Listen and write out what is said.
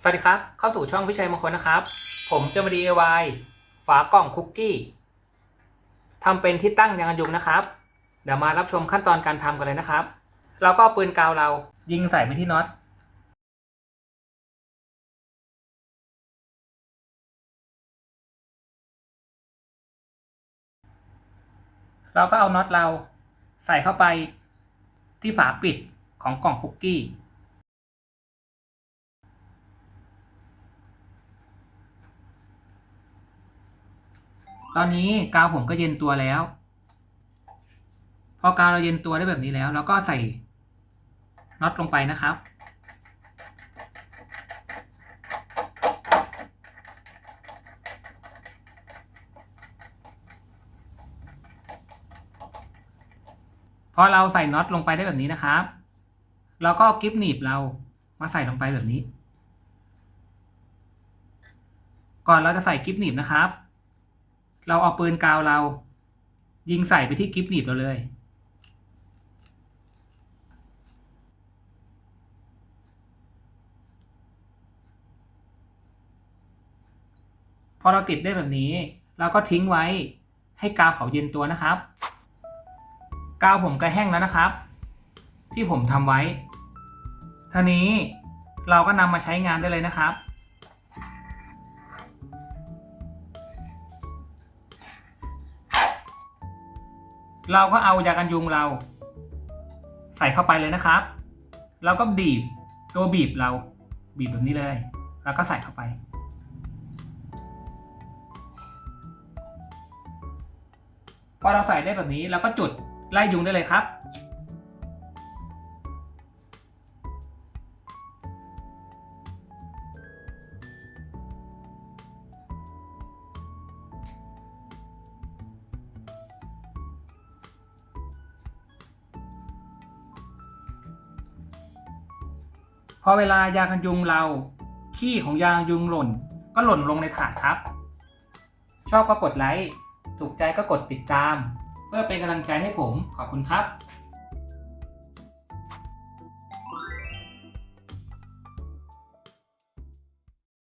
สวัสดีครับ เข้าสู่ช่องวิชัยมงคลนะครับ ผมจะมา DIY ฝากล่องคุกกี้ทำเป็นที่ตั้งยางกันยุงนะครับ เดี๋ยวมารับชมขั้นตอนการทำกันเลยนะครับ เราก็เอาปืนกาวเรายิงใส่ไปที่น็อตเราก็เอาน็อตเราใส่เข้าไปที่ฝาปิดของกล่องคุกกี้ ตอนนี้กาวผมก็เย็นตัวแล้ว พอกาวเราเย็นตัวได้แบบนี้แล้ว เราก็ใส่น็อตลงไปนะครับ พอเราใส่น็อตลงไปได้แบบนี้นะครับ เราก็เอากิฟหนีบเรามาใส่ลงไปแบบนี้ ก่อนเราจะใส่กิฟหนีบนะครับ เราเอาปืนกาวเรา ยิงใส่ไปที่กิฟหนีบเราเลย พอเราติดได้แบบนี้ เราก็ทิ้งไว้ให้กาวเขาเย็นตัวนะครับ กาวผมก็แห้งแล้วนะครับ ที่ผมทำไว้ท่านี้เราก็นำมาใช้งานได้เลยนะครับ เราก็เอายากันยุงเรา ใส่เข้าไปเลยนะครับ เราก็บีบตัวบีบเราบีบแบบนี้เลย แล้วก็ใส่เข้าไป พอเราใส่ได้แบบนี้เราก็จุดไล่ยุงได้เลยครับ พอเวลายากันยุงเรา ขี้ของยากันยุงหล่น ก็หล่นลงในถาดครับ ชอบก็กดไลค์ ถูกใจก็กดติดตาม เพื่อเป็นกำลังใจให้ผม ขอบคุณครับ